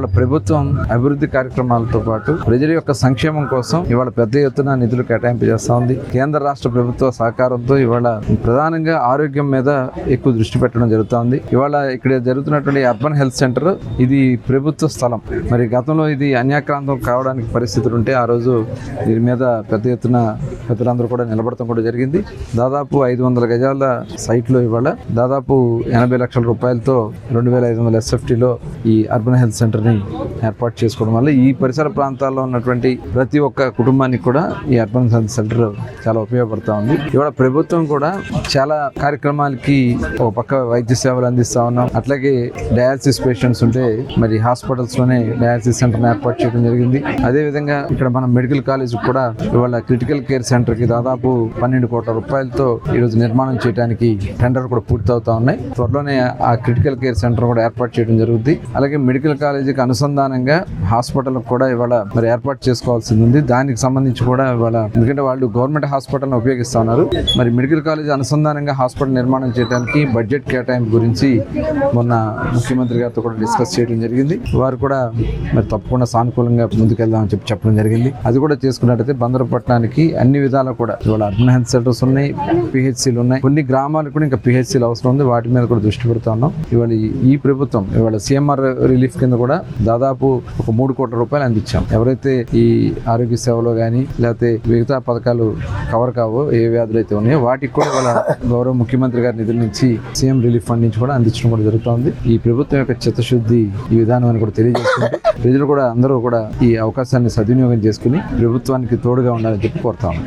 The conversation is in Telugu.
ఇవాళ ప్రభుత్వం అభివృద్ధి కార్యక్రమాలతో పాటు ప్రజల యొక్క సంక్షేమం కోసం ఇవాళ పెద్ద ఎత్తున నిధులు కేటాయింపు చేస్తా ఉంది. కేంద్ర రాష్ట్ర ప్రభుత్వ సహకారంతో ఇవాళ ప్రధానంగా ఆరోగ్యం మీద ఎక్కువ దృష్టి పెట్టడం జరుగుతోంది. ఇవాళ ఇక్కడ జరుగుతున్నటువంటి అర్బన్ హెల్త్ సెంటర్ ఇది ప్రభుత్వ స్థలం. మరి గతంలో ఇది అన్యాక్రాంతం కావడానికి పరిస్థితులు ఉంటే ఆ రోజు దీని మీద పెద్ద ఎత్తున పెద్దలందరూ కూడా నిలబడటం కూడా జరిగింది. దాదాపు ఐదు వందల గజాల సైట్లో ఇవాళ దాదాపు ఎనభై లక్షల రూపాయలతో రెండు వేల ఐదు వందల ఎస్ఎఫ్టీలో ఈ అర్బన్ హెల్త్ సెంటర్ని ఏర్పాటు చేసుకోవడం వల్ల ఈ పరిసర ప్రాంతాల్లో ఉన్నటువంటి ప్రతి ఒక్క కుటుంబానికి కూడా ఈ అర్బన్ హెల్త్ సెంటర్ చాలా ఉపయోగపడుతూ ఉంది. ఇవాళ ప్రభుత్వం కూడా చాలా కార్యక్రమాలకి ఒక పక్క వైద్య సేవలు అందిస్తా ఉన్నాం. అట్లాగే డయాలసిస్ పేషెంట్స్ ఉంటే మరి హాస్పిటల్స్లోనే డయాలసిస్ సెంటర్ ఏర్పాటు చేయడం జరిగింది. అదే విధంగా ఇక్కడ మన మెడికల్ కాలేజ్ కూడా ఇవాళ క్రిటికల్ కేర్ సెంటర్ కి దాదాపు పన్నెండు కోట్ల రూపాయలతో ఈరోజు నిర్మాణం చేయడానికి టెండర్ కూడా పూర్తవుతా ఉన్నాయి. త్వరలోనే ఆ క్రిటికల్ కేర్ సెంటర్ కూడా ఏర్పాటు చేయడం జరుగుతుంది అలాగే మెడికల్ కాలేజీకి అనుసంధానంగా హాస్పిటల్ కూడా ఇవాళ మరి ఏర్పాటు చేసుకోవాల్సింది ఉంది. దానికి సంబంధించి కూడా ఇవాళ ఎందుకంటే వాళ్ళు గవర్నమెంట్ హాస్పిటల్ ఉపయోగిస్తా ఉన్నారు. మరి మెడికల్ కాలేజ్ అనుసంధానంగా హాస్పిటల్ నిర్మాణం చేయడానికి బడ్జెట్ కేటాయింపు గురించి మొన్న ముఖ్యమంత్రి గారితో కూడా డిస్కస్ చేయడం జరిగింది. వారు కూడా మరి తప్పకుండా సానుకూలంగా ముందుకెళ్దామని చెప్పి చెప్పడం జరిగింది. అది కూడా చేసుకున్నట్టయితే బందరపట్నానికి అన్ని విధాలు కూడా ఇవాళ అర్బన్ హెల్త్ సెంటర్స్ ఉన్నాయి పిహెచ్సిలు ఉన్నాయి. కొన్ని గ్రామాలకు కూడా ఇంకా పిహెచ్సిలు అవసరం ఉంది. వాటి మీద కూడా దృష్టి పెడతా ఉన్నాం. ఇవాళ ఈ- ప్రభుత్వం ఇవాళ సీఎంఆర్ రిలీఫ్ కింద కూడా దాదాపు ఒక మూడు కోట్ల రూపాయలు అందించాం. ఎవరైతే ఈ ఆరోగ్య సేవలో కానీ లేకపోతే మిగతా పథకాలు కవర్ కావో ఏ వ్యాధులు అయితే ఉన్నాయో వాటికి కూడా ఇవాళ గౌరవ ముఖ్యమంత్రి గారి నిధుల నుంచి సీఎం రిలీఫ్ ఫండ్ నుంచి కూడా అందించడం కూడా జరుగుతోంది ఈ ప్రభుత్వం యొక్క చిత్తశుద్ధి ఈ విధానం అని కూడా తెలియజేస్తుంది. ప్రజలు కూడా అందరూ కూడా ఈ అవకాశాన్ని సద్వినియోగం చేసుకుని ప్రభుత్వానికి తోడుగా ఉండాలని చెప్పి కోరుతాము